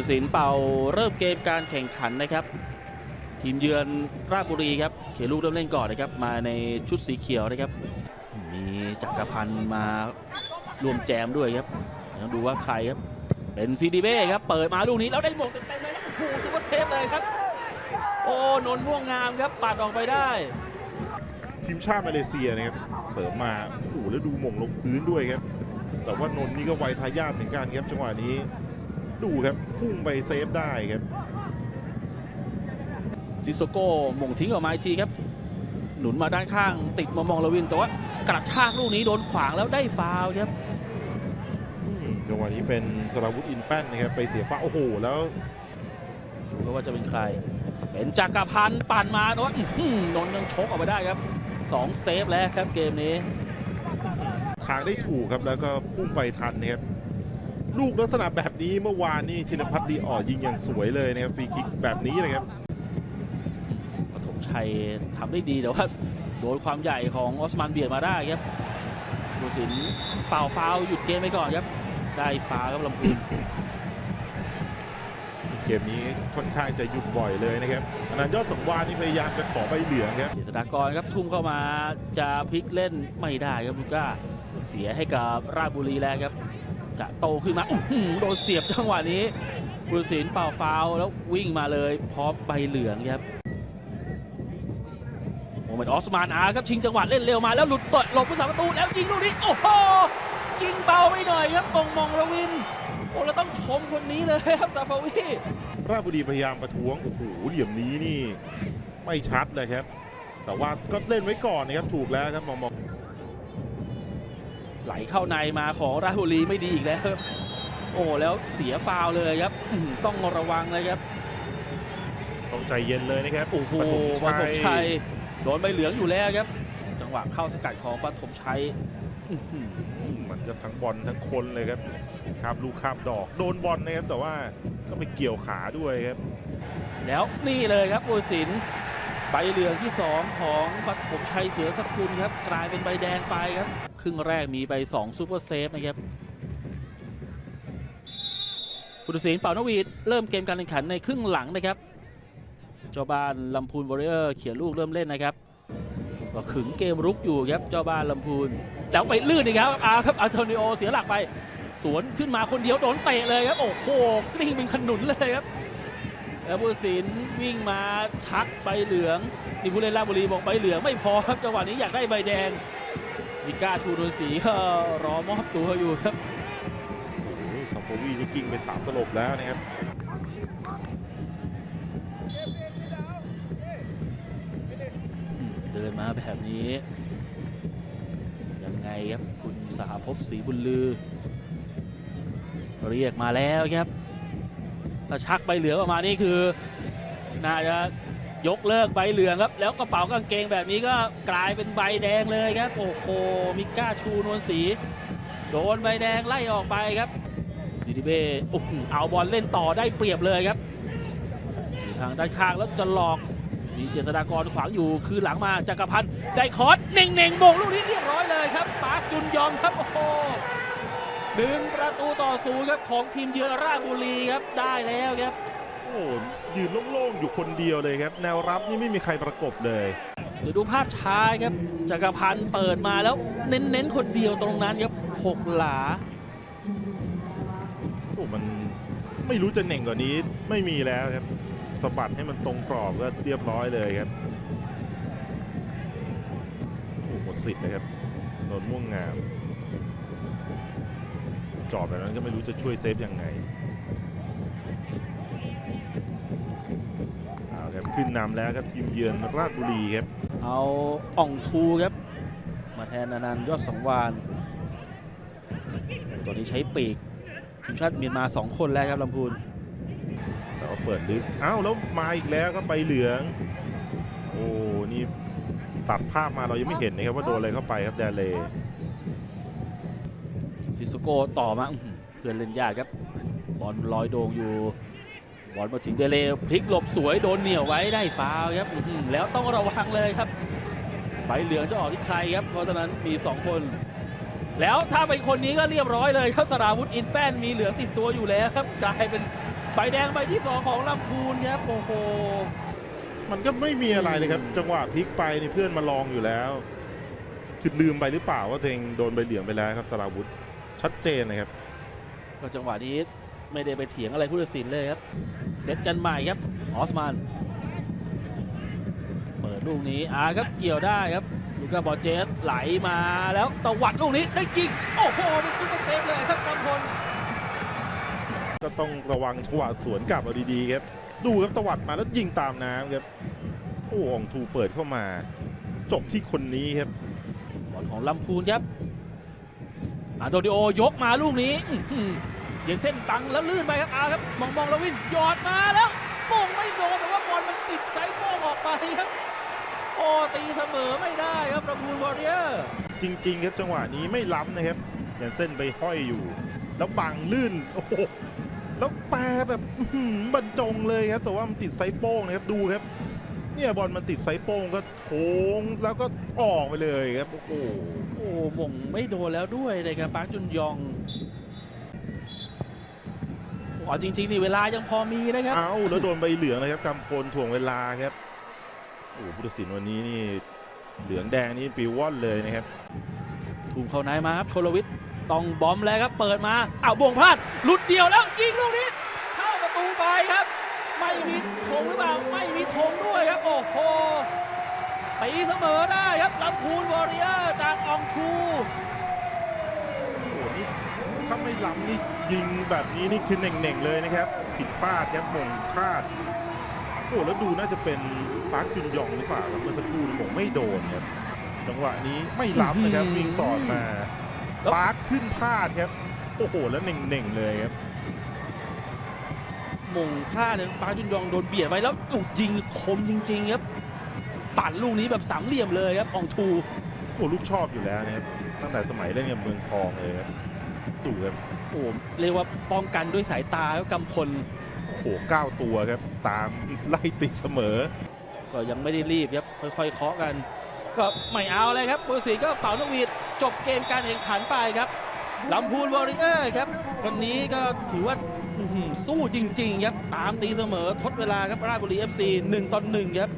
ตศิลป์เป่าเริ่มเกมการแข่งขันนะครับ ทีมเยือนราชบุรีครับเขียลูกเริ่มเล่นก่อนนะครับมาในชุดสีเขียวนะครับ มีจักรพันธ์มารวมแจมด้วยครับเดี๋ยวดูว่าใครครับ เป็นซีดีเบ้ครับเปิดมาลูกนี้แล้วได้หมงเต็มๆเลยนะโอ้โหซูเปอร์เซฟเลยครับ โอ้นนท์ม่วงงามครับปัดออกไปได้ ทีมชาติมาเลเซียนะครับเสริมมาโอ้โหแล้วดูหม่งลงพื้นด้วยครับแต่ว่านนท์นี่ก็ไวทายาทเหมือนกันครับจังหวะนี้ ดูครับพุ่งไปเซฟได้ครับซิโซโก้หม่งทิ้งออกมาอีกทีครับ หนุนมาด้านข้างติดมามองลวินแต่ว่ากระชากลูกนี้โดนขวางแล้วได้ฟาวล์ครับอืมจังหวะนี้เป็นสราวุธอินแป้นนะครับไปเสียฟ้าโอ้โหแล้วดูครับว่าจะเป็นใคร เป็นจักรพันธ์ปั่นมาแต่ว่าอื้อหือนนท์ยังชกออกมาได้ครับสองเซฟแล้วครับเกมนี้ทางได้ถูกครับแล้วก็พุ่งไปทันนะครับ ลูกลักษณะแบบนี้เมื่อวานนี่ชินพัฒน์ดีอ่อยิงอย่างสวยเลยนะครับฟรีคิกแบบนี้นะครับปฐมชัยทำได้ดีแต่ว่าโดนความใหญ่ของออสมานเบียดมาได้ครับดูสินเป่าฟาวล์หยุดเกมไปก่อนครับ ได้ฟาวล์ครับลำพูนเกมนี้ค่อนข้างจะหยุดบ่อยเลยนะครับอนันต์ยอดสังวานนี่พยายามจะขอใบเหลืองครับเจษฎากรครับทุ่มเข้ามาจะพลิกเล่นไม่ได้ครับลูก้าเสียให้กับราชบุรีแล้วครับ จะโตขึ้นมาอื้อหือโดนเสียบจังหวะนี้บุรศิลป์เป่าฟาวแล้ววิ่งมาเลยพร้อมใบเหลืองครับโมเมนต์ออสมานอาครับชิงจังหวะเล่นเร็วมาแล้วหลุดตดหลบผู้สาประตูแล้วยิงลูกนี้โอ้โหยิงเบาไปหน่อยครับมองมองระวินโอ้เราต้องชมคนนี้เลยครับซาฟาวีราชบุรีพยายามประท้วงโอ้โหเหลี่ยมนี้นี่ ไม่ชัดเลยครับ แต่ว่าก็เล่นไว้ก่อนนะครับถูกแล้วครับมองมอง ไหลเข้าในมาของราชบุรีไม่ดีอีกแล้วครับโอ้แล้วเสียฟาวล์เลยครับอื้อหือต้องระวังเลยครับต้องใจเย็นเลยนะครับโอ้โหปปฐฐมมชัชัยยโดนใบเหลืองอยู่แล้วครับ จังหวะเข้าสกัดของปฐมชัยอื้อหือมันก็ทั้งบอลทั้งคนเลยครับครับลูกข้ามดอก โดนบอลนะครับแต่ว่าก็ไปเกี่ยวขาด้วยครับ แล้วนี่เลยครับบุญสิน ใบเหลืองที่ 2 ของปฐมชัยเสือสกุลครับ กลายเป็นใบแดงไปครับ ครึ่งแรกมีไป2ซูเปอร์เซฟนะครับผู้ตัดสินเป่านวีดเริ่มเกมการแข่งขันในครึ่งหลังนะครับเจ้าบ้านลำพูนวอริเออร์เขียนลูกเริ่มเล่นนะครับก็ขึงเกมรุกอยู่ครับเจ้าบ้านลำพูนแล้วไปลื่นอีกครับอาครับอาร์โทนิโอเสียหลักไป สวนขึ้นมาคนเดียวโดนเตะเลยครับโอ้โหกลิ้งเป็นขนุนเลยครับ แล้วผู้ตัดสินวิ่งมาชักใบเหลืองนี่ผู้เล่นราชบุรีบอกใบเหลืองไม่พอครับจังหวะนี้อยากได้ใบแดงนิก้าชูนนศรีก็รอมอบตัวอยู่ครับโอ้โหซัมโฟวีนี่กิ้งไปสามตลบแล้วนะครับอืมเดินมาแบบนี้ ยังไงครับคุณสหภพศรีบุญลือ เรียกมาแล้วครับ ถ้าชักใบเหลืองออกมานี่คือ น่าจะยกเลิกใบเหลืองครับ แล้วกระเป๋ากางเกงแบบนี้ก็กลายเป็นใบแดงเลยครับ โอ้โหมิก้าชูนวลศรีโดนใบแดงไล่ออกไปครับซีดีเบ้โอ้โหเอาบอลเล่นต่อได้เปรียบเลยครับ ทางด้านข้างแล้วจะหลอกมีเจษฎากรขวางอยู่คือหลังมาจักรพันธ์ได้คอร์สเน่งเน่งๆมงลูกนี้เรียบร้อยเลยครับปาร์คจุนยองครับโอ้โห หนึ่งประตูต่อศูนย์ครับของทีมเยือนราชบุรีครับได้แล้วครับโอ้โหยืนโล่งๆอยู่คนเดียวเลยครับ แนวรับนี่ไม่มีใครประกบเลยเดี๋ยวดูภาพช้าครับจักรพันธ์เปิดมาแล้วเน้นๆคนเดียวตรงนั้นครับหกหลาโอ้มันไม่รู้จะเหน่งกว่านี้ไม่มีแล้วครับสะบัดให้มันตรงกรอบก็เรียบร้อยเลยครับโอ้หมดสิทธิ์เลยครับนนท์ม่วงงาม จอบแบบนั้นก็ไม่รู้จะช่วยเซฟยังไงเอาครับขึ้นนำแล้วครับทีมเยือนราชบุรีครับเอาอ่องทูครับ มาแทนอนันต์ยอดสังวานตัวนี้ใช้ปีกทีมชาติเมียนมาสองคนแล้วครับลำพูนแต่ว่าเปิดลึกอ้าวแล้วมาอีกแล้วก็ไปเหลือง โอ้นี่ตัดภาพมาเรายังไม่เห็นนะครับว่าโดนอะไรเข้าไปครับแดเล ซิโซโกต่อมาอื้อหือเพื่อนเล่นยากครับ บอลลอยโด่งอยู่บอลมาถึงเดเลพลิกหลบสวยโดนเหนี่ยวไว้ได้ฟาวล์ครับอื้อหือแล้วต้องระวังเลยครับใบเหลืองจะออกที่ใครครับ เพราะฉะนั้นมี 2 คน แล้วถ้าเป็นคนนี้ก็เรียบร้อยเลยครับสราวุธอินแป้นมีเหลืองติดตัวอยู่แล้วครับกลายเป็นใบแดงใบที่สองของลำพูนครับโอ้โหมันก็ไม่มีอะไรเลยครับอืมจังหวะพลิกไปนี่เพื่อนมาลองอยู่แล้วคือลืมไปหรือเปล่าว่าตัวเองโดนใบเหลืองไปแล้วครับสราวุธ ชัดเจนนะครับก็จังหวะนี้ไม่ได้ไปเถียงอะไรผู้ตัดสินเลยครับ เซตกันใหม่ครับ ออสมาน เปิดลูกนี้อาครับเกี่ยวได้ครับลูก้าบอลเจสไหลมาแล้วตวัดลูกนี้ได้ยิง โอ้โหเป็นซุปเปอร์เซฟเลยครับกำพลก็ต้องระวังจังหวะสวนกลับเอาดีๆครับ ดูครับตวัดมาแล้วยิงตามน้ำครับ โอ้อองทูเปิดเข้ามา จบที่คนนี้ครับบอลของลำพูนครับ อันโตนิโอยกมาลูกนี้อื้อหือยังเส้นตังแล้วลื่นไปครับอาครับ มองมองลวินหยอดมาแล้วมงไม่โดนแต่ว่าบอลมันติดไซส์โป้งออกไปครับ โอ้ตีเสมอไม่ได้ครับลำพูนวอริเออร์จริง ๆ ครับจังหวะนี้ไม่ล้ำนะครับอย่างเส้นไปห้อยอยู่ แล้วบังลื่นโอ้โหแล้วแปรแบบบรรจงเลยครับแต่ว่ามันติดไซส์โป้งนะครับดูครับ เนี่ยบอลมันติดไซส์โป้งก็โค้งแล้วก็ออกไปเลยครับโอ้โหโอ้มงไม่โดนแล้วด้วยนะครับปาร์คจุนยองโอ้เอาจริงๆนี่เวลายังพอมีนะครับเอาแล้วโดนใบเหลืองนะครับกำพลถ่วงเวลาครับโอ้โหผู้ตัดสินวันนี้นี่เหลืองแดงนี่ปิวว่อนเลยนะครับถูกเข้าในมาครับโชลวิทย์ต้องบอมแล้วครับเปิดมาอ้าวบ่วงพลาดหลุดเดียวแล้วยิงลูกนี้เข้าประตูไปครับ ไม่มีธ งหรือเปล่าไม่มีธงด้วยครับ โอ้โหตีเสมอได้ครับลำพูนวอริเออร์จากอองทูโอ้โหนี่ถ้าไม่ล้ำนี่ยิงแบบนี้นี่คือเน่งๆเลยนะครับ ผิดพลาดครับมงพลาดโอ้แล้วดูน่าจะเป็นปาร์คจุนยองหรือเปล่าครับเมื่อสักครู่นี่มงไม่โดนครับจังหวะนี้ไม่ล้ำนะครับวิ่งสอดมาปาร์คขึ้นพลาดครับ โอ้โหแล้วเน่งๆเลยครับ มงพลาดเนี่ยปาร์คจุนยองโดนเบียดไปแล้วโอ้ยิงคมจริง ๆ ครับปั่นลูกนี้แบบสามเหลี่ยมเลยครับอองทูโอ้ลูกชอบอยู่แล้วนะครับตั้งแต่สมัยเล่นกับเมืองทองเลยครับดูครับโอ้เรียกว่าป้องกันด้วยสายตาครับกำพลโอ้โหเก้าตัวครับตามไล่ติดเสมอ ก็ยังไม่ได้รีบครับค่อยๆเคาะกัน ก็ไม่เอาเลยครับปุสีก็เป่านกหวีดจบเกมการแข่งขันไปครับลำพูนวอริเออร์ครับวันนี้ก็ถือว่าอื้อหือ สู้จริง ๆ ครับ ตามตีเสมอทดเวลาครับราชบุรี FC 1ต่อ1ครับ